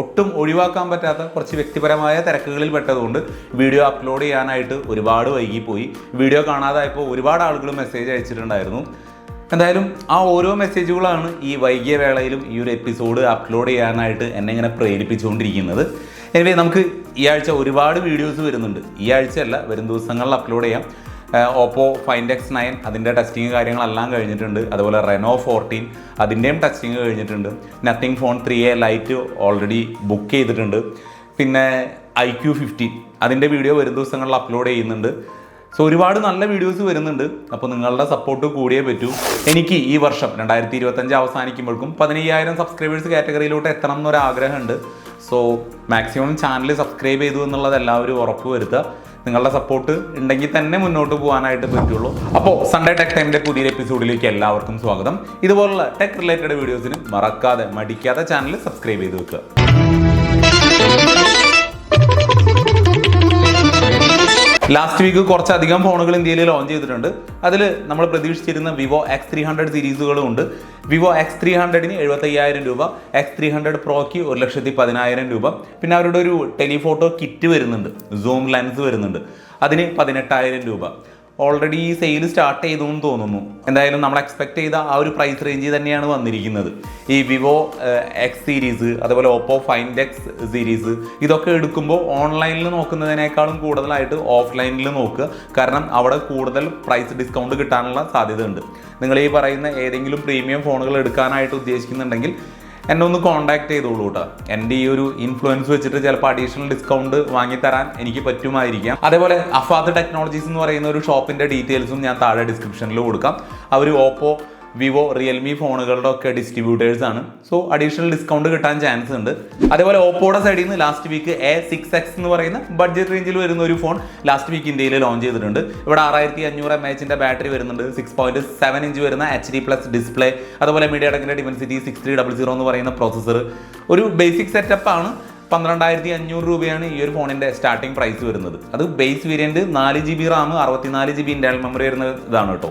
ഒട്ടും ഒഴിവാക്കാൻ പറ്റാത്ത കുറച്ച് വ്യക്തിപരമായ തിരക്കുകളിൽ പെട്ടതുകൊണ്ട് വീഡിയോ അപ്ലോഡ് ചെയ്യാനായിട്ട് ഒരുപാട് വൈകിപ്പോയി. വീഡിയോ കാണാതായപ്പോൾ ഒരുപാട് ആളുകൾ മെസ്സേജ് അയച്ചിട്ടുണ്ടായിരുന്നു. എന്തായാലും ആ ഓരോ മെസ്സേജുകളാണ് ഈ വൈകിയ വേളയിലും ഈ ഒരു എപ്പിസോഡ് അപ്ലോഡ് ചെയ്യാനായിട്ട് എന്നെ ഇങ്ങനെ പ്രേരിപ്പിച്ചുകൊണ്ടിരിക്കുന്നത്. എനിവേ നമുക്ക് ഈ ആഴ്ച ഒരുപാട് വീഡിയോസ് വരുന്നുണ്ട്. ഈ ആഴ്ചയല്ല വരും ദിവസങ്ങളിൽ അപ്ലോഡ് ചെയ്യാം. ഓപ്പോ ഫൈൻഡ് എക്സ് നയൻ അതിന്റെ ടെസ്റ്റിങ് കാര്യങ്ങളെല്ലാം കഴിഞ്ഞിട്ടുണ്ട്. അതുപോലെ റെനോ ഫോർട്ടീൻ അതിന്റെയും ടെസ്റ്റിംഗ് കഴിഞ്ഞിട്ടുണ്ട്. Nothing Phone three A lite already book ചെയ്തിട്ടുണ്ട്. പിന്നെ ഐ ക്യു ഫിഫ്റ്റീൻ അതിന്റെ വീഡിയോ വരും ദിവസങ്ങളിൽ അപ്ലോഡ് ചെയ്യുന്നുണ്ട്. സോ ഒരുപാട് നല്ല വീഡിയോസ് വരുന്നുണ്ട്. അപ്പോൾ നിങ്ങളുടെ സപ്പോർട്ട് കൂടിയേ പറ്റൂ. എനിക്ക് ഈ വർഷം രണ്ടായിരത്തി ഇരുപത്തഞ്ച് അവസാനിക്കുമ്പോഴേക്കും പതിനയ്യായിരം സബ്സ്ക്രൈബേഴ്സ് കാറ്റഗറിയിലോട്ട് എത്തണം എന്നൊരു ആഗ്രഹമുണ്ട് സോ മാക്സിമം ചാനൽ സബ്സ്ക്രൈബ് ചെയ്തു എന്നുള്ളത് എല്ലാവരും ഉറപ്പ് വരുത്തുക. നിങ്ങളുടെ സപ്പോർട്ട് ഉണ്ടെങ്കിൽ തന്നെ മുന്നോട്ട് പോകാനായിട്ട് പറ്റുള്ളൂ. അപ്പോൾ സൺഡേ ടെക് ടൈമിന്റെ പുതിയൊരു എപ്പിസോഡിലേക്ക് എല്ലാവർക്കും സ്വാഗതം. ഇതുപോലുള്ള ടെക് റിലേറ്റഡ് വീഡിയോസിന് മറക്കാതെ മടിക്കാതെ ചാനൽ സബ്സ്ക്രൈബ് ചെയ്ത് വെക്കുക. ലാസ്റ്റ് വീക്ക് കുറച്ചധികം ഫോണുകൾ ഇന്ത്യയിൽ ലോഞ്ച് ചെയ്തിട്ടുണ്ട്. അതിൽ നമ്മൾ പ്രതീക്ഷിച്ചിരുന്ന വിവോ എക്സ് ത്രീ ഹൺഡ്രഡ് സീരീസുകളും ഉണ്ട് വിവോ എക്സ് ത്രീ ഹൺഡ്രഡിന് എഴുപത്തയ്യായിരം രൂപ എക്സ് ത്രീ ഹൺഡ്രഡ് പ്രോയ്ക്ക് ഒരു ലക്ഷത്തി പതിനായിരം രൂപ. പിന്നെ അവരുടെ ഒരു ടെലിഫോട്ടോ കിറ്റ് വരുന്നുണ്ട് സൂം ലെൻസ് വരുന്നുണ്ട്. അതിന് പതിനെട്ടായിരം രൂപ. ഓൾറെഡി ഈ സെയിൽ സ്റ്റാർട്ട് ചെയ്തു എന്ന് തോന്നുന്നു. എന്തായാലും നമ്മൾ എക്സ്പെക്ട് ചെയ്ത ആ ഒരു പ്രൈസ് റേഞ്ചിൽ തന്നെയാണ് വന്നിരിക്കുന്നത്. ഈ വിവോ എക്സ് സീരീസ് അതുപോലെ ഓപ്പോ ഫൈൻഡ് എക്സ് സീരീസ് ഇതൊക്കെ എടുക്കുമ്പോൾ ഓൺലൈനിൽ നോക്കുന്നതിനേക്കാളും കൂടുതലായിട്ട് ഓഫ്ലൈനിൽ നോക്കുക. കാരണം അവിടെ കൂടുതൽ പ്രൈസ് ഡിസ്കൗണ്ട് കിട്ടാനുള്ള സാധ്യതയുണ്ട്. നിങ്ങൾ ഈ പറയുന്ന ഏതെങ്കിലും പ്രീമിയം ഫോണുകൾ എടുക്കാനായിട്ട് ഉദ്ദേശിക്കുന്നുണ്ടെങ്കിൽ എന്നെ ഒന്ന് കോൺടാക്ട് ചെയ്തോളൂ കേട്ടോ എന്റെ ഈ ഒരു ഇൻഫ്ലുവൻസ് വെച്ചിട്ട് ചിലപ്പോൾ അഡീഷണൽ ഡിസ്കൗണ്ട് വാങ്ങിത്തരാൻ എനിക്ക് പറ്റുമായിരിക്കാം. അതേപോലെ അഫാദ് ടെക്നോളജീസ് എന്ന് പറയുന്ന ഒരു ഷോപ്പിന്റെ ഡീറ്റെയിൽസും ഞാൻ താഴെ ഡിസ്ക്രിപ്ഷനിൽ കൊടുക്കാം. അവർ ഓപ്പോ വിവോ റിയൽമി ഫോണുകളുടെ ഒക്കെ ഡിസ്ട്രിബ്യൂട്ടേഴ്സ് ആണ്. സോ അഡീഷണൽ ഡിസ്കൗണ്ട് കിട്ടാൻ ചാൻസ് ഉണ്ട്. അതേപോലെ ഓപ്പോയുടെ സൈഡിൽ നിന്ന് last week A six X എന്ന് പറയുന്ന ബഡ്ജറ്റ് റേഞ്ചിൽ വരുന്ന ഒരു ഫോൺ ലാസ്റ്റ് വീക്ക് ഇന്ത്യയിൽ ലോഞ്ച് ചെയ്തിട്ടുണ്ട്. ഇവിടെ ആറായിരത്തി അഞ്ഞൂറ് എം എച്ചിന്റെ ബാറ്ററി വരുന്നുണ്ട്. സിക്സ് പോയിന്റ് സെവൻ ഇഞ്ച് വരുന്ന എച്ച് ഡി പ്ലസ് ഡിസ്പ്ലേ അതുപോലെ മീഡിയ ടെക്കിന്റെ Dimensity six three double zero എന്ന് പറയുന്ന പ്രോസസ്സർ ഒരു ബേസിക് സെറ്റപ്പ് ആണ്. പന്ത്രണ്ടായിരത്തി അഞ്ഞൂറ് രൂപയാണ് ഈ ഒരു ഫോണിന്റെ സ്റ്റാർട്ടിംഗ് പ്രൈസ് വരുന്നത്. അത് ബേസ് വേരിയന്റ് നാല് ജി ബി റാം അറുപത്തിനാല് ജി ബി ഇന്റേണൽ മെമ്മറി വരുന്ന ഇതാണ് കേട്ടോ.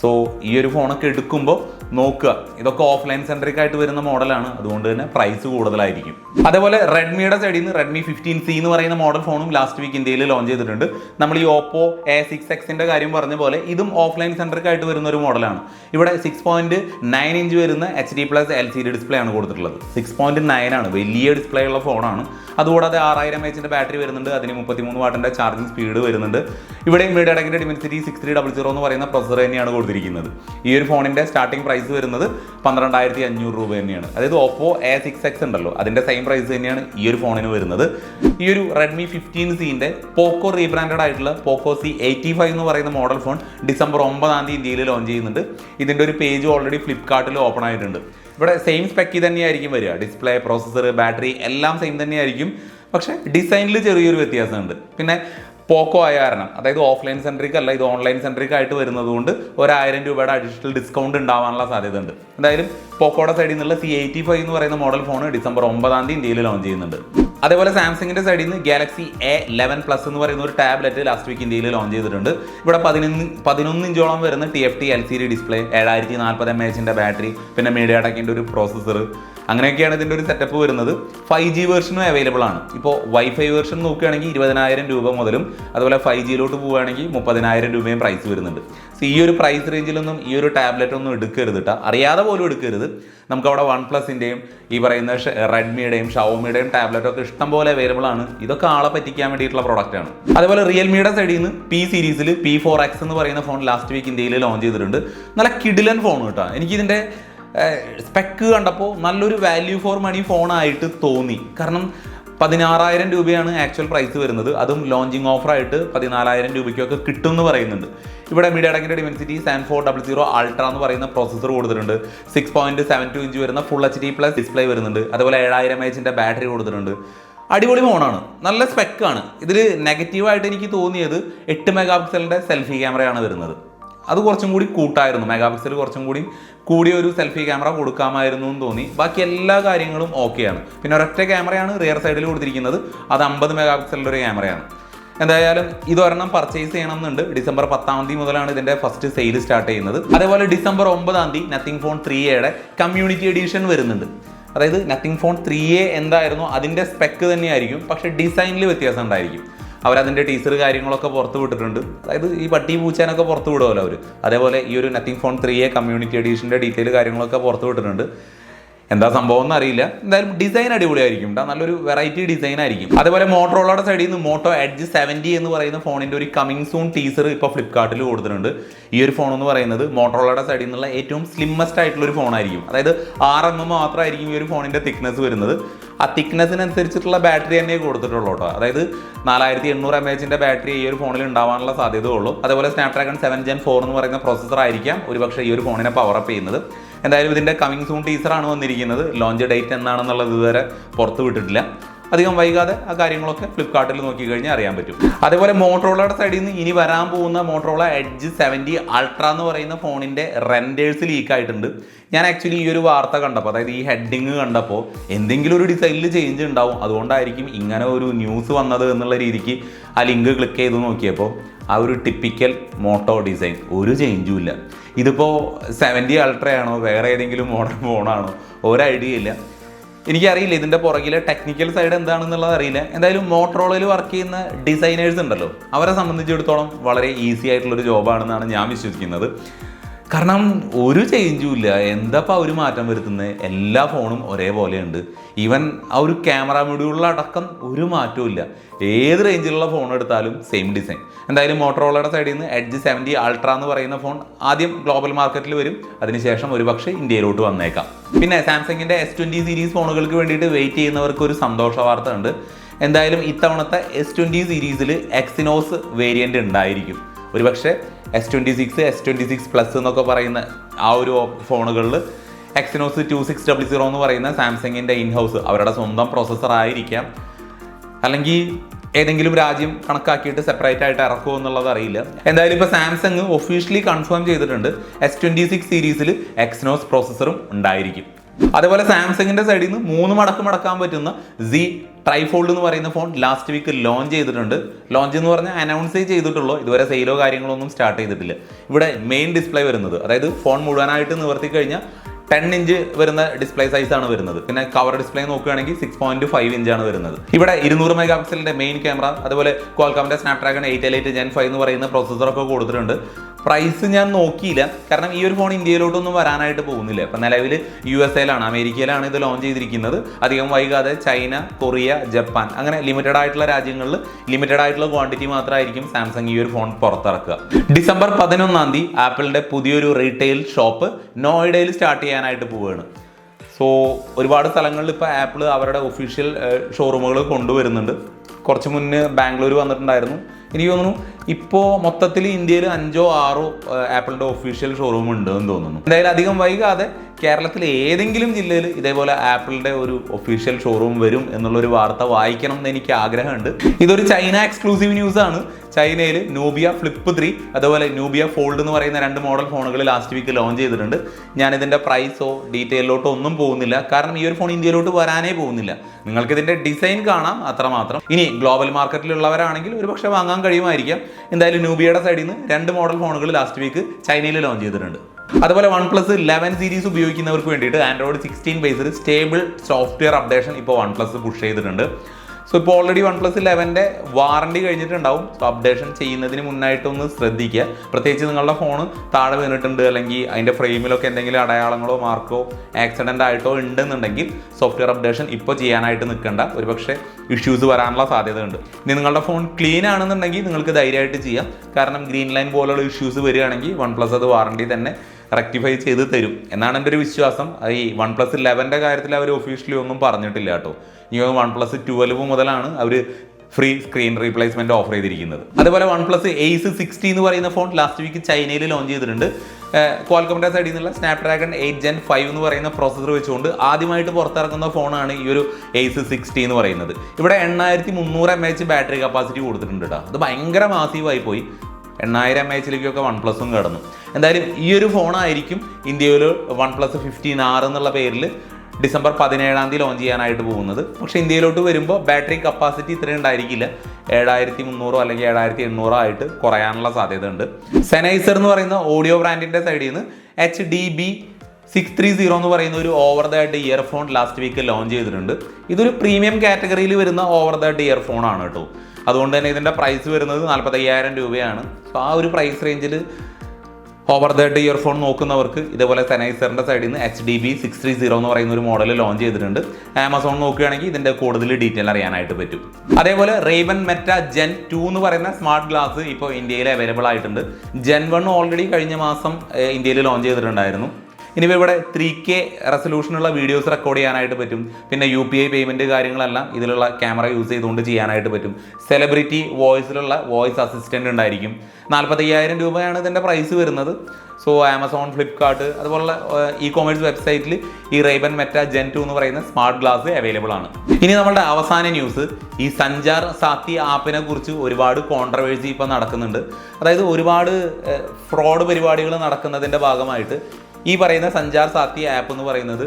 സോ ഈ ഒരു ഫോണൊക്കെ എടുക്കുമ്പോൾ നോക്കുക. ഇതൊക്കെ ഓഫ്ലൈൻ സെൻട്രിക് ആയിട്ട് വരുന്ന മോഡലാണ് അതുകൊണ്ട് തന്നെ പ്രൈസ് കൂടുതലായിരിക്കും. അതേപോലെ റെഡ്മിയുടെ സൈഡിൽ നിന്ന് റെഡ്മി ഫിഫ്റ്റീൻ സി എന്ന് പറയുന്ന മോഡൽ ഫോണും ലാസ്റ്റ് വീക്ക് ഇന്ത്യയിൽ ലോഞ്ച് ചെയ്തിട്ടുണ്ട്. നമ്മൾ ഈ ഓപ്പോ എ സിക്സ് എക്സിന്റെ കാര്യം പറഞ്ഞ പോലെ ഇതും ഓഫ്ലൈൻ സെൻട്രിക് ആയിട്ട് വരുന്ന ഒരു മോഡലാണ് ഇവിടെ സിക്സ് പോയിന്റ് നയൻ ഇഞ്ച് വരുന്ന H D plus L C D display ആണ് കൊടുത്തിട്ടുള്ളത്. സിക്സ് പോയിന്റ് നയൻ ആണ്. വലിയ ഡിസ്പ്ലേ ഉള്ള ഫോണാണ് അതുകൂടാതെ ആറായിരം എച്ചിന്റെ ബാറ്ററി വരുന്നുണ്ട്. അതിന് മുപ്പത്തിമൂന്ന് വാട്ടിന്റെ ചാർജിങ് സ്പീഡ് വരുന്നുണ്ട്. ഇവിടെ media ടെക്കിന്റെ Dimensity six three double zero എന്ന് പറയുന്ന പ്രൊസർ തന്നെയാണ് കൊടുത്തിരിക്കുന്നത്. ഈ ഒരു ഫോണിന്റെ സ്റ്റാർട്ടിംഗ് പ്രൈസ് വരുന്നത് പന്ത്രണ്ടായിരത്തി അഞ്ഞൂറ് രൂപ തന്നെയാണ്. അതായത് ഓപ്പോ എ സിക്സ് എക്സ് ഉണ്ടല്ലോ അതിന്റെ സെയിം പ്രൈസ് തന്നെയാണ് ഈ ഒരു ഫോണിന് വരുന്നത്. ഈ ഒരു റെഡ്മി ഫിഫ്റ്റീൻ സീന്റെ പോക്കോ റീബ്രാൻഡഡ് ആയിട്ടുള്ള പോക്കോ സി എയ്റ്റി ഫൈവ് എന്ന് പറയുന്ന മോഡൽ ഫോൺ ഡിസംബർ ഒമ്പതാം തീയതി ഇന്ത്യയിൽ ലോഞ്ച് ചെയ്യുന്നുണ്ട്. ഇതിന്റെ ഒരു പേജ് ഓൾറെഡി ഫ്ലിപ്കാർട്ടിൽ ഓപ്പൺ ആയിട്ടുണ്ട്. ഇവിടെ സെയിം സ്പെക്കി തന്നെയായിരിക്കും വരിക. ഡിസ്പ്ലേ പ്രോസസ്സർ ബാറ്ററി എല്ലാം സെയിം തന്നെയായിരിക്കും. പക്ഷേ ഡിസൈനിൽ ചെറിയൊരു വ്യത്യാസമുണ്ട്. പിന്നെ പോക്കോ ആയ കാരണം. അതായത് ഓഫ്ലൈൻ സെൻട്രിക് അല്ല ഇത് ഓൺലൈൻ സെൻട്രിക് ആയിട്ട് വരുന്നത് കൊണ്ട് ഒരായിരം രൂപയുടെ അഡീഷണൽ ഡിസ്കൗണ്ട് ഉണ്ടാവാനുള്ള സാധ്യത ഉണ്ട് എന്തായാലും പോക്കോയുടെ സൈഡിൽ നിന്നുള്ള സി എയ്റ്റി ഫൈവ് എന്ന് പറയുന്ന മോഡൽ ഫോൺ ഡിസംബർ ഒമ്പതാം തീയതി ഇന്ത്യയിൽ ലോഞ്ച് ചെയ്യുന്നുണ്ട്. അതേപോലെ സാംസങ്ങിന്റെ സൈഡിൽ നിന്ന് ഗാലക്സി എ ലെവൻ പ്ലസ് എന്ന് പറയുന്ന ഒരു ടാബ്ലറ്റ് ലാസ്റ്റ് വീക്ക് ഇന്ത്യയിൽ ലോഞ്ച് ചെയ്തിട്ടുണ്ട്. ഇവിടെ പതിനൊന്ന് പതിനൊന്ന് ഇഞ്ചോളം വരുന്ന T F T L C D display ഏഴായിരത്തി നാൽപ്പത് എം എച്ചിന്റെ ബാറ്ററി പിന്നെ മീഡിയ ടെക്കിന്റെ ഒരു പ്രോസസ്സർ അങ്ങനെയൊക്കെയാണ് ഇതിന്റെ ഒരു സെറ്റപ്പ് വരുന്നത്. ഫൈവ് ജി വേർഷനും അവൈലബിൾ ആണ്. ഇപ്പോൾ വൈഫൈ വേർഷൻ നോക്കുകയാണെങ്കിൽ ഇരുപതിനായിരം രൂപ മുതലും അതുപോലെ ഫൈവ് ജിയിലോട്ട് പോവുകയാണെങ്കിൽ മുപ്പതിനായിരം രൂപയും പ്രൈസ് വരുന്നുണ്ട്. സോ ഈ ഒരു പ്രൈസ് റേഞ്ചിലൊന്നും ഈ ഒരു ടാബ്ലറ്റ് ഒന്നും എടുക്കരുത് കേട്ടോ അറിയാതെ പോലും എടുക്കരുത്. നമുക്ക് അവിടെ വൺ പ്ലസിന്റെയും ഈ പറയുന്ന റെഡ്മിയുടെയും ഷവോമിയുടെയും ടാബ്ലറ്റ് ഒക്കെ ഇഷ്ടം പോലെ അവൈലബിൾ ആണ്. ഇതൊക്കെ ആളെ പറ്റിക്കാൻ വേണ്ടിയിട്ടുള്ള പ്രോഡക്റ്റ് ആണ്. അതേപോലെ റിയൽമിയുടെ സൈഡിൽ നിന്ന് പി സീരീസിൽ പി ഫോർ എക്സ് എന്ന് പറയുന്ന ഫോൺ ലാസ്റ്റ് വീക്ക് ഇന്ത്യയിൽ ലോഞ്ച് ചെയ്തിട്ടുണ്ട്. നല്ല കിഡിലൻ ഫോൺ കേട്ടോ എനിക്കിതിന്റെ സ്പെക്ക് കണ്ടപ്പോൾ നല്ലൊരു വാല്യൂ ഫോർ മണി ഫോണായിട്ട് തോന്നി. കാരണം പതിനാറായിരം രൂപയാണ് ആക്ച്വൽ പ്രൈസ് വരുന്നത്. അതും ലോഞ്ചിങ് ഓഫറായിട്ട് പതിനാലായിരം രൂപയ്ക്കൊക്കെ കിട്ടും എന്ന് പറയുന്നുണ്ട്. ഇവിടെ media ടെക്കിന്റെ Dimensity seven four double zero ultra എന്ന് പറയുന്ന പ്രോസസ്സർ കൊടുത്തിട്ടുണ്ട്. Six point seven two inch വരുന്ന full H D plus display വരുന്നുണ്ട്. അതുപോലെ ഏഴായിരം എച്ചിന്റെ ബാറ്ററി കൊടുത്തിട്ടുണ്ട്. അടിപൊളി ഫോണാണ് നല്ല സ്പെക്കാണ് ഇതിൽ നെഗറ്റീവായിട്ട് എനിക്ക് തോന്നിയത് എട്ട് മെഗാ പിക്സലിന്റെ സെൽഫി ക്യാമറയാണ് വരുന്നത്. അത് കുറച്ചും കൂടി കൂട്ടായിരുന്നു. മെഗാ പിക്സൽ കുറച്ചും കൂടി കൂടിയ ഒരു സെൽഫി ക്യാമറ കൊടുക്കാമായിരുന്നു എന്ന് തോന്നി. ബാക്കി എല്ലാ കാര്യങ്ങളും ഓക്കെയാണ് പിന്നെ ഒരൊറ്റ ക്യാമറയാണ് റിയർ സൈഡിൽ കൊടുത്തിരിക്കുന്നത്. അത് അമ്പത് മെഗാ പിക്സലിന്റെ ഒരു ക്യാമറയാണ് എന്തായാലും ഇതൊരെണ്ണം പർച്ചേസ് ചെയ്യണമെന്നുണ്ട്. ഡിസംബർ പത്താം തീയതി മുതലാണ് ഇതിന്റെ ഫസ്റ്റ് സെയിൽ സ്റ്റാർട്ട് ചെയ്യുന്നത്. അതേപോലെ ഡിസംബർ ഒമ്പതാം തീയതി നത്തിങ് ഫോൺ ത്രീ എയുടെ കമ്മ്യൂണിറ്റി എഡിഷൻ വരുന്നുണ്ട്. അതായത് നത്തിങ് ഫോൺ ത്രീ എ എന്തായിരുന്നു അതിന്റെ സ്പെക്ക് തന്നെയായിരിക്കും. പക്ഷേ ഡിസൈനിൽ വ്യത്യാസം ഉണ്ടായിരിക്കും. അവരതിന്റെ ടീസർ കാര്യങ്ങളൊക്കെ പുറത്ത് വിട്ടിട്ടുണ്ട്. അതായത് ഈ പട്ടി പൂച്ചാനൊക്കെ പുറത്ത് വിടുമല്ലോ അവർ അതേപോലെ ഈ ഒരു Nothing Phone three A community എഡീഷന്റെ detail കാര്യങ്ങളൊക്കെ പുറത്ത് വിട്ടിട്ടുണ്ട്. എന്താ സംഭവം എന്ന് അറിയില്ല. എന്തായാലും ഡിസൈൻ അടിപൊളിയായിരിക്കും കേട്ടോ നല്ലൊരു വെറൈറ്റി ഡിസൈൻ ആയിരിക്കും. അതേപോലെ മോട്ടോറോളയുടെ സൈഡിൽ നിന്ന് മോട്ടോ എഡ്ജ് സെവന്റി എന്ന് പറയുന്ന ഫോണിന്റെ ഒരു കമ്മിങ് സൂൺ ടീസർ ഇപ്പോൾ ഫ്ലിപ്കാർട്ടിൽ കൊടുത്തിട്ടുണ്ട്. ഈ ഒരു ഫോൺ എന്ന് പറയുന്നത് മോട്ടോറോളയുടെ സൈഡിൽ നിന്നുള്ള ഏറ്റവും സ്ലിമ്മസ്റ്റ് ആയിട്ടുള്ള ഒരു ഫോണായിരിക്കും അതായത് ആറ് എം എം മാത്രമായിരിക്കും ഈ ഒരു ഫോണിന്റെ തിക്നെസ് വരുന്നത്. ആ തിക്നെസ്സിനനുസരിച്ചിട്ടുള്ള ബാറ്ററി തന്നെ കൊടുത്തിട്ടുള്ളൂ കേട്ടോ അതായത് നാലായിരത്തി എണ്ണൂറ് എം എച്ചിന്റെ ബാറ്ററി ഈ ഒരു ഫോണിൽ ഉണ്ടാവാനുള്ള സാധ്യതയുള്ളൂ. അതുപോലെ സ്നാപ്ഡ്രാഗൺ സെവൻ ജെൻ ഫോർ എന്ന് പറയുന്ന പ്രോസസ്സർ ആയിരിക്കാം ഒരുപക്ഷെ ഈ ഒരു ഫോണിനെ പവർ അപ്പ് ചെയ്യുന്നത്. എന്തായാലും ഇതിന്റെ കമ്മിങ് സൂൺ ടീസറാണ് വന്നിരിക്കുന്നത്. ലോഞ്ച് ഡേറ്റ് എന്നാണെന്നുള്ളത് ഇതുവരെ പുറത്ത് വിട്ടിട്ടില്ല. അധികം വൈകാതെ ആ കാര്യങ്ങളൊക്കെ ഫ്ലിപ്കാർട്ടിൽ നോക്കി കഴിഞ്ഞാൽ അറിയാൻ പറ്റും. അതേപോലെ മോട്ടറോളയുടെ സൈഡിൽ നിന്ന് ഇനി വരാൻ പോകുന്ന മോട്ടറോള എഡ്ജ് സെവന്റി അൾട്ര എന്ന് പറയുന്ന ഫോണിന്റെ റെൻഡേഴ്സ് ലീക്ക് ആയിട്ടുണ്ട്. ഞാൻ ആക്ച്വലി ഈ ഒരു വാർത്ത കണ്ടപ്പോൾ അതായത് ഈ ഹെഡിങ് കണ്ടപ്പോൾ എന്തെങ്കിലും ഒരു ഡിസൈനിൽ ചേഞ്ച് ഉണ്ടാവും. അതുകൊണ്ടായിരിക്കും ഇങ്ങനെ ഒരു ന്യൂസ് വന്നത് എന്നുള്ള രീതിക്ക് ആ ലിങ്ക് ക്ലിക്ക് ചെയ്ത് നോക്കിയപ്പോൾ ആ ഒരു ടിപ്പിക്കൽ മോട്ടോ ഡിസൈൻ ഒരു ചേഞ്ചും ഇല്ല. ഇതിപ്പോൾ സെവന്റി അൾട്രയാണോ വേറെ ഏതെങ്കിലും മോഡൽ ഫോണാണോ ഒരു ഐഡിയ ഇല്ല. എനിക്കറിയില്ല ഇതിന്റെ പുറകിലെ ടെക്നിക്കൽ സൈഡ് എന്താണെന്നുള്ളത് അറിയില്ല. എന്തായാലും മോട്ടറോളയിൽ വർക്ക് ചെയ്യുന്ന ഡിസൈനേഴ്സ് ഉണ്ടല്ലോ. അവരെ സംബന്ധിച്ചിടത്തോളം വളരെ ഈസി ആയിട്ടുള്ളൊരു ജോബാണെന്നാണ് ഞാൻ വിശ്വസിക്കുന്നത്. കാരണം ഒരു ചേഞ്ചും ഇല്ല. എന്താപ്പോൾ അവർ മാറ്റം വരുത്തുന്നത് എല്ലാ ഫോണും ഒരേപോലെ ഉണ്ട് ഈവൻ ആ ഒരു ക്യാമറ മൊഡ്യൂളിലടക്കം ഒരു മാറ്റവും ഇല്ല. ഏത് റേഞ്ചിലുള്ള ഫോൺ എടുത്താലും സെയിം ഡിസൈൻ എന്തായാലും മോട്ടറോളയുടെ സൈഡിൽ നിന്ന് എഡ്ജ് സെവന്റി അൾട്ര എന്ന് പറയുന്ന ഫോൺ ആദ്യം ഗ്ലോബൽ മാർക്കറ്റിൽ വരും. അതിനുശേഷം ഒരുപക്ഷെ ഇന്ത്യയിലോട്ട് വന്നേക്കാം. പിന്നെ സാംസങ്ങിന്റെ എസ് ട്വന്റി സീരീസ് ഫോണുകൾക്ക് വേണ്ടിയിട്ട് വെയിറ്റ് ചെയ്യുന്നവർക്ക് ഒരു സന്തോഷ വാർത്ത ഉണ്ട്. എന്തായാലും ഇത്തവണത്തെ എസ് ട്വന്റി സീരീസിൽ എക്സിനോസ് വേരിയന്റ് ഉണ്ടായിരിക്കും. ഒരുപക്ഷെ S twenty six S twenty six plus എന്നൊക്കെ പറയുന്ന ആ ഒരു ഫോണുകളിൽ Exynos two six double zero എന്ന് പറയുന്ന സാംസങ്ങിന്റെ ഇൻഹൗസ് അവരുടെ സ്വന്തം പ്രോസസ്സർ ആയിരിക്കാം. അല്ലെങ്കിൽ ഏതെങ്കിലും രാജ്യം കണക്കാക്കിയിട്ട് സെപ്പറേറ്റ് ആയിട്ട് ഇറക്കുമോ എന്നുള്ളത് അറിയില്ല. എന്തായാലും ഇപ്പോൾ സാംസങ് ഒഫീഷ്യലി കൺഫേം ചെയ്തിട്ടുണ്ട് എസ് ട്വന്റി സിക്സ് സീരീസിൽ എക്സിനോസ് പ്രോസസ്സറും ഉണ്ടായിരിക്കും. അതേപോലെ സാംസങ്ങിന്റെ സൈഡിൽ നിന്ന് മൂന്ന് മടക്ക് മടക്കാൻ പറ്റുന്ന സി ട്രൈഫോൾഡ് എന്ന് പറയുന്ന ഫോൺ ലാസ്റ്റ് വീക്ക് ലോഞ്ച് ചെയ്തിട്ടുണ്ട്. ലോഞ്ച് എന്ന് പറഞ്ഞാൽ അനൗൺസ് ചെയ്തിട്ടുള്ളൂ. ഇതുവരെ സെയിലോ കാര്യങ്ങളോ ഒന്നും സ്റ്റാർട്ട് ചെയ്തിട്ടില്ല. ഇവിടെ മെയിൻ ഡിസ്പ്ലേ വരുന്നത്. അതായത് ഫോൺ മുഴുവനായിട്ട് നിവർത്തി കഴിഞ്ഞാൽ ടെൻ ഇഞ്ച് വരുന്ന ഡിസ്പ്ലേ സൈസ് ആണ് വരുന്നത്. പിന്നെ കവർ ഡിസ്പ്ലേ നോക്കുകയാണെങ്കിൽ സിക്സ് പോയിന്റ് ഫൈവ് ഇഞ്ച് ആണ് വരുന്നത്. ഇവിടെ ഇരുന്നൂറ് മെഗാ പിക്സലിന്റെ മെയിൻ ക്യാമറ അതുപോലെ കോൽക്കാമിന്റെ Snapdragon eight elite gen five എന്ന് പറയുന്ന പ്രോസസ്സറൊക്കെ കൊടുത്തിട്ടുണ്ട്. പ്രൈസ് ഞാൻ നോക്കിയില്ല. കാരണം ഈ ഒരു ഫോൺ ഇന്ത്യയിലോട്ടൊന്നും വരാനായിട്ട് പോകുന്നില്ല. ഇപ്പം നിലവിൽ യു എസ് എയിലാണ് അമേരിക്കയിലാണ് ഇത് ലോഞ്ച് ചെയ്തിരിക്കുന്നത്. അധികം വൈകാതെ ചൈന കൊറിയ ജപ്പാൻ അങ്ങനെ ലിമിറ്റഡ് ആയിട്ടുള്ള രാജ്യങ്ങളിൽ ലിമിറ്റഡ് ആയിട്ടുള്ള ക്വാണ്ടിറ്റി മാത്രമായിരിക്കും സാംസങ് ഈ ഒരു ഫോൺ പുറത്തിറക്കുക. ഡിസംബർ പതിനൊന്നാം തീയതി ആപ്പിളിന്റെ പുതിയൊരു റീറ്റെയിൽ ഷോപ്പ് നോയിഡയിൽ സ്റ്റാർട്ട് ചെയ്യാനായിട്ട് പോവുകയാണ്. സോ ഒരുപാട് സ്ഥലങ്ങളിൽ ഇപ്പോൾ ആപ്പിൾ അവരുടെ ഒഫീഷ്യൽ ഷോറൂമുകൾ കൊണ്ടുവരുന്നുണ്ട്. കുറച്ച് മുന്നേ ബാംഗ്ലൂർ വന്നിട്ടുണ്ടായിരുന്നു. എനിക്ക് തോന്നുന്നു ഇപ്പോൾ മൊത്തത്തിൽ ഇന്ത്യയിൽ അഞ്ചോ ആറോ ആപ്പിളിന്റെ ഒഫീഷ്യൽ ഷോറൂം ഉണ്ട് എന്ന് തോന്നുന്നു. എന്തായാലും അധികം വൈകാതെ കേരളത്തിലെ ഏതെങ്കിലും ജില്ലയിൽ ഇതേപോലെ ആപ്പിളിന്റെ ഒരു ഒഫീഷ്യൽ ഷോറൂം വരും എന്നുള്ളൊരു വാർത്ത വായിക്കണം എന്ന് എനിക്ക് ആഗ്രഹമുണ്ട്. ഇതൊരു ചൈന എക്സ്ക്ലൂസീവ് ന്യൂസ് ആണ്. ചൈനയിൽ നൂബിയ ഫ്ലിപ്പ് ത്രീ അതുപോലെ നൂബിയ ഫോൾഡ് എന്ന് പറയുന്ന രണ്ട് മോഡൽ ഫോണുകൾ ലാസ്റ്റ് വീക്ക് ലോഞ്ച് ചെയ്തിട്ടുണ്ട്. ഞാൻ ഇതിന്റെ പ്രൈസോ ഡീറ്റെയിലോട്ടോ ഒന്നും പോകുന്നില്ല. കാരണം ഈ ഒരു ഫോൺ ഇന്ത്യയിലോട്ട് വരാനേ പോകുന്നില്ല. നിങ്ങൾക്ക് ഇതിന്റെ ഡിസൈൻ കാണാം അത്രമാത്രം ഇനി ഗ്ലോബൽ മാർക്കറ്റിലുള്ളവരാണെങ്കിൽ ഒരു പക്ഷേ വാങ്ങാൻ കഴിയുമായിരിക്കാം. എന്തായാലും നൂബിയയുടെ സൈഡിൽ നിന്ന് രണ്ട് മോഡൽ ഫോണുകൾ ലാസ്റ്റ് വീക്ക് ചൈനയിൽ ലോഞ്ച് ചെയ്തിട്ടുണ്ട്. അതുപോലെ വൺ പ്ലസ് ലെവൻ സീരീസ് ഉപയോഗിക്കുന്നവർക്ക് വേണ്ടിയിട്ട് ആൻഡ്രോയിഡ് സിക്സ്റ്റീൻ ബേസിൽ സ്റ്റേബിൾ സോഫ്റ്റ്വെയർ അപ്ഡേഷൻ ഇപ്പോൾ വൺ പ്ലസ് പുഷ് ചെയ്തിട്ടുണ്ട്. സോ ഇപ്പോൾ ഓൾറെഡി വൺ പ്ലസ് ലെവന്റെ വാറണ്ടി കഴിഞ്ഞിട്ടുണ്ടാവും. സോ അപ്ഡേഷൻ ചെയ്യുന്നതിന് മുന്നായിട്ടൊന്ന് ശ്രദ്ധിക്കുക. പ്രത്യേകിച്ച് നിങ്ങളുടെ ഫോൺ താഴെ വീണിട്ടുണ്ട് അല്ലെങ്കിൽ അതിന്റെ ഫ്രെയിമിലൊക്കെ എന്തെങ്കിലും അടയാളങ്ങളോ മാർക്കോ ആക്സിഡന്റ് ആയിട്ടോ ഉണ്ടെന്നുണ്ടെങ്കിൽ സോഫ്റ്റ്വെയർ അപ്ഡേഷൻ ഇപ്പോൾ ചെയ്യാനായിട്ട് നിൽക്കേണ്ട. ഒരുപക്ഷെ ഇഷ്യൂസ് വരാനുള്ള സാധ്യതയുണ്ട്. ഇനി നിങ്ങളുടെ ഫോൺ ക്ലീൻ ആണെന്നുണ്ടെങ്കിൽ നിങ്ങൾക്ക് ധൈര്യമായിട്ട് ചെയ്യാം. കാരണം ഗ്രീൻ ലൈൻ പോലുള്ള ഇഷ്യൂസ് വരികയാണെങ്കിൽ വൺ പ്ലസ് അത് വാറണ്ടി തന്നെ റെക്ടിഫൈ ചെയ്ത് തരും. എന്നാണ് എന്റെ ഒരു വിശ്വാസം. ഈ വൺ പ്ലസ് ലെവന്റെ കാര്യത്തിൽ അവർ ഒഫീഷ്യലി ഒന്നും പറഞ്ഞിട്ടില്ല കേട്ടോ. ഇനി വൺ പ്ലസ് ട്വൽവ് മുതലാണ് അവർ ഫ്രീ സ്ക്രീൻ റീപ്ലേസ്മെന്റ് ഓഫർ ചെയ്തിരിക്കുന്നത്. അതുപോലെ വൺ പ്ലസ് എയ്സ് സിക്സ്റ്റി എന്ന് പറയുന്ന ഫോൺ ലാസ്റ്റ് വീക്ക് ചൈനയിൽ ലോഞ്ച് ചെയ്തിട്ടുണ്ട്. ക്വാൾക്കമിന്റെ സൈഡിൽ നിന്നുള്ള സ്നാപ്ഡ്രാഗൺ എയ്റ്റ് ജെൻ ഫൈവ് എന്ന് പറയുന്ന പ്രോസസ്സർ വെച്ചുകൊണ്ട് ആദ്യമായിട്ട് പുറത്തിറങ്ങുന്ന ഫോണാണ് ഈ ഒരു എയ്സ് സിക്സ്റ്റി എന്ന് പറയുന്നത്. ഇവിടെ എണ്ണായിരത്തി മുന്നൂറ് എം എച്ച് ബാറ്ററി കപ്പാസിറ്റി കൊടുത്തിട്ടുണ്ട് കേട്ടോ അത് ഭയങ്കര മാസീവായി പോയി. എണ്ണായിരം എം എച്ചിലേക്കൊക്കെ വൺ പ്ലസും കടന്നു. എന്തായാലും ഈ ഒരു ഫോണായിരിക്കും ഇന്ത്യയിൽ വൺ പ്ലസ് ഫിഫ്റ്റീൻ ആർ എന്നുള്ള പേരിൽ ഡിസംബർ പതിനേഴാം തീയതി ലോഞ്ച് ചെയ്യാനായിട്ട് പോകുന്നത്. പക്ഷേ ഇന്ത്യയിലോട്ട് വരുമ്പോൾ ബാറ്ററി കപ്പാസിറ്റി ഇത്രയും ഉണ്ടായിരിക്കില്ല. ഏഴായിരത്തി മുന്നൂറോ അല്ലെങ്കിൽ ഏഴായിരത്തി എണ്ണൂറോ ആയിട്ട് കുറയാനുള്ള സാധ്യത ഉണ്ട്. സെനൈസർ എന്ന് പറയുന്ന ഓഡിയോ ബ്രാൻഡിന്റെ സൈഡിൽ നിന്ന് H D B six three zero എന്ന് പറയുന്ന ഒരു over the head earphone last week launch ചെയ്തിട്ടുണ്ട്. ഇതൊരു പ്രീമിയം കാറ്റഗറിയിൽ വരുന്ന ഓവർ ദ ഹെഡ് ഇയർഫോൺ ആണ് കേട്ടോ. അതുകൊണ്ട് തന്നെ ഇതിന്റെ പ്രൈസ് വരുന്നത് നാൽപ്പത്തയ്യായിരം രൂപയാണ്. സോ ആ ഒരു പ്രൈസ് റേഞ്ചിൽ ഓവർ ദ ഹെഡ് ഇയർഫോൺ നോക്കുന്നവർക്ക് ഇതേപോലെ സെനൈസറിന്റെ സൈഡിൽ നിന്ന് H D B six three zero എന്ന് പറയുന്ന ഒരു മോഡൽ ലോഞ്ച് ചെയ്തിട്ടുണ്ട്. ആമസോൺ നോക്കുകയാണെങ്കിൽ ഇതിന്റെ കൂടുതൽ ഡീറ്റെയിൽ അറിയാനായിട്ട് പറ്റും. അതേപോലെ റേവൻ മെറ്റ ജെൻ ടു എന്ന് പറയുന്ന സ്മാർട്ട് ഗ്ലാസ് ഇപ്പോൾ ഇന്ത്യയിൽ അവൈലബിൾ ആയിട്ടുണ്ട്. ജെൻ വൺ ഓൾറെഡി കഴിഞ്ഞ മാസം ഇന്ത്യയിൽ ലോഞ്ച് ചെയ്തിട്ടുണ്ടായിരുന്നു. ഇനി ഇവിടെ ത്രീ കെ റെസൊല്യൂഷനുള്ള വീഡിയോസ് റെക്കോർഡ് ചെയ്യാനായിട്ട് പറ്റും. പിന്നെ യു പി ഐ പേയ്മെന്റ് കാര്യങ്ങളെല്ലാം ഇതിലുള്ള ക്യാമറ യൂസ് ചെയ്തുകൊണ്ട് ചെയ്യാനായിട്ട് പറ്റും. സെലിബ്രിറ്റി വോയിസിലുള്ള വോയിസ് അസിസ്റ്റന്റ് ഉണ്ടായിരിക്കും. നാൽപ്പത്തയ്യായിരം രൂപയാണ് ഇതിന്റെ പ്രൈസ് വരുന്നത്. സോ ആമസോൺ ഫ്ലിപ്കാർട്ട് അതുപോലുള്ള ഇ കോമേഴ്സ് വെബ്സൈറ്റിൽ ഈ റേബൻ മെറ്റ ജെൻ ടു എന്ന് പറയുന്ന സ്മാർട്ട് ഗ്ലാസ് അവൈലബിൾ ആണ്. ഇനി നമ്മളുടെ അവസാന ന്യൂസ് ഈ സഞ്ചാർ സാത്തി ആപ്പിനെ കുറിച്ച് ഒരുപാട് കോൺട്രവേഴ്സി ഇപ്പം നടക്കുന്നുണ്ട്. അതായത് ഒരുപാട് ഫ്രോഡ് പരിപാടികൾ നടക്കുന്നതിന്റെ ഭാഗമായിട്ട് ഈ പറയുന്ന സഞ്ചാർ സാത്തി ആപ്പ് എന്ന് പറയുന്നത്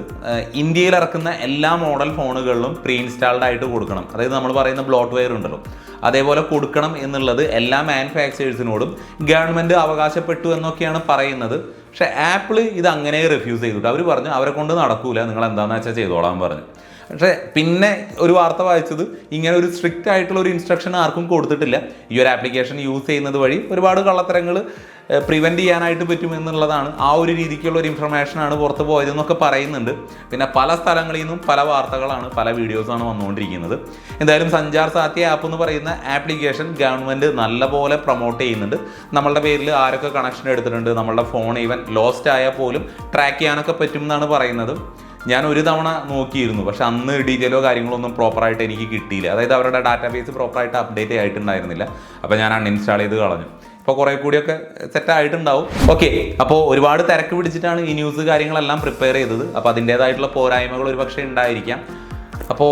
ഇന്ത്യയിൽ ഇറക്കുന്ന എല്ലാ മോഡൽ ഫോണുകളിലും പ്രീ ഇൻസ്റ്റാൾഡ് ആയിട്ട് കൊടുക്കണം. അതായത് നമ്മൾ പറയുന്ന ബ്ലോട്ട് വെയർ ഉണ്ടല്ലോ. അതേപോലെ കൊടുക്കണം എന്നുള്ളത് എല്ലാ മാനുഫാക്ചറേഴ്സിനോടും ഗവൺമെന്റ് അവകാശപ്പെട്ടു എന്നൊക്കെയാണ് പറയുന്നത്. പക്ഷേ ആപ്പിൾ ഇത് അങ്ങനെ റിഫ്യൂസ് ചെയ്തിട്ട് അവർ പറഞ്ഞു അവരെ കൊണ്ട് നടക്കൂല നിങ്ങൾ എന്താണെന്ന് വെച്ചാൽ ചെയ്തോളാൻ പറഞ്ഞു. പക്ഷേ പിന്നെ ഒരു വാർത്ത വായിച്ചത് ഇങ്ങനെ ഒരു സ്ട്രിക്റ്റ് ആയിട്ടുള്ള ഒരു ഇൻസ്ട്രക്ഷൻ ആർക്കും കൊടുത്തിട്ടില്ല. ഈ ഒരു ആപ്ലിക്കേഷൻ യൂസ് ചെയ്യുന്നത് വഴി ഒരുപാട് കള്ളത്തരങ്ങൾ പ്രിവെന്റ് ചെയ്യാനായിട്ട് പറ്റും എന്നുള്ളതാണ്. ആ ഒരു രീതിക്കുള്ള ഒരു ഇൻഫർമേഷനാണ് പുറത്ത് പോയതെന്നൊക്കെ പറയുന്നുണ്ട്. പിന്നെ പല സ്ഥലങ്ങളിൽ നിന്നും പല വാർത്തകളാണ് പല വീഡിയോസാണ് വന്നുകൊണ്ടിരിക്കുന്നത്. എന്തായാലും സഞ്ചാർ സാത്യ ആപ്പ് എന്ന് പറയുന്ന ആപ്ലിക്കേഷൻ ഗവൺമെന്റ് നല്ലപോലെ പ്രൊമോട്ട് ചെയ്യുന്നുണ്ട്. നമ്മളുടെ പേരിൽ ആരൊക്കെ കണക്ഷൻ എടുത്തിട്ടുണ്ട് നമ്മളുടെ ഫോൺ ഈവൻ ലോസ്റ്റ് ആയാൽ പോലും ട്രാക്ക് ചെയ്യാനൊക്കെ പറ്റും എന്നാണ് പറയുന്നത്. ഞാൻ ഒരു തവണ നോക്കിയിരുന്നു പക്ഷെ അന്ന് ഡീറ്റെയിലോ കാര്യങ്ങളോ ഒന്നും പ്രോപ്പറായിട്ട് എനിക്ക് കിട്ടിയില്ല. അതായത് അവരുടെ ഡാറ്റാബേസ് പ്രോപ്പറായിട്ട് അപ്ഡേറ്റ് ആയിട്ടുണ്ടായിരുന്നില്ല. അപ്പോൾ ഞാൻ അൺഇൻസ്റ്റാൾ ചെയ്ത് കളഞ്ഞു. ഇപ്പോൾ കുറേ കൂടിയൊക്കെ സെറ്റായിട്ടുണ്ടാവും ഓക്കെ അപ്പോൾ ഒരുപാട് തിരക്ക് പിടിച്ചിട്ടാണ് ഈ ന്യൂസ് കാര്യങ്ങളെല്ലാം പ്രിപ്പയർ ചെയ്തത്. അപ്പോൾ അതിന്റേതായിട്ടുള്ള പോരായ്മകൾ ഒരു പക്ഷേ ഉണ്ടായിരിക്കാം. അപ്പോൾ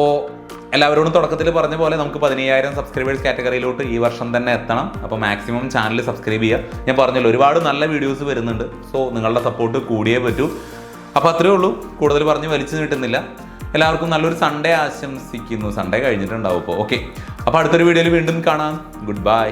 എല്ലാവരോടും തുടക്കത്തിൽ പറഞ്ഞ പോലെ നമുക്ക് പതിനയ്യായിരം സബ്സ്ക്രൈബേഴ്സ് കാറ്റഗറിയിലോട്ട് ഈ വർഷം തന്നെ എത്തണം. അപ്പോൾ മാക്സിമം ചാനൽ സബ്സ്ക്രൈബ് ചെയ്യുക. ഞാൻ പറഞ്ഞല്ലോ ഒരുപാട് നല്ല വീഡിയോസ് വരുന്നുണ്ട്. സോ നിങ്ങളുടെ സപ്പോർട്ട് കൂടിയേ പറ്റൂ. അപ്പോൾ അത്രയേ ഉള്ളൂ. കൂടുതൽ പറഞ്ഞ് വലിച്ചു നീട്ടുന്നില്ല. എല്ലാവർക്കും നല്ലൊരു സൺഡേ ആശംസിക്കുന്നു. സൺഡേ കഴിഞ്ഞിട്ടുണ്ടാവും ഇപ്പോൾ ഓക്കെ അപ്പോൾ അടുത്തൊരു വീഡിയോയിൽ വീണ്ടും കാണാം. Good bye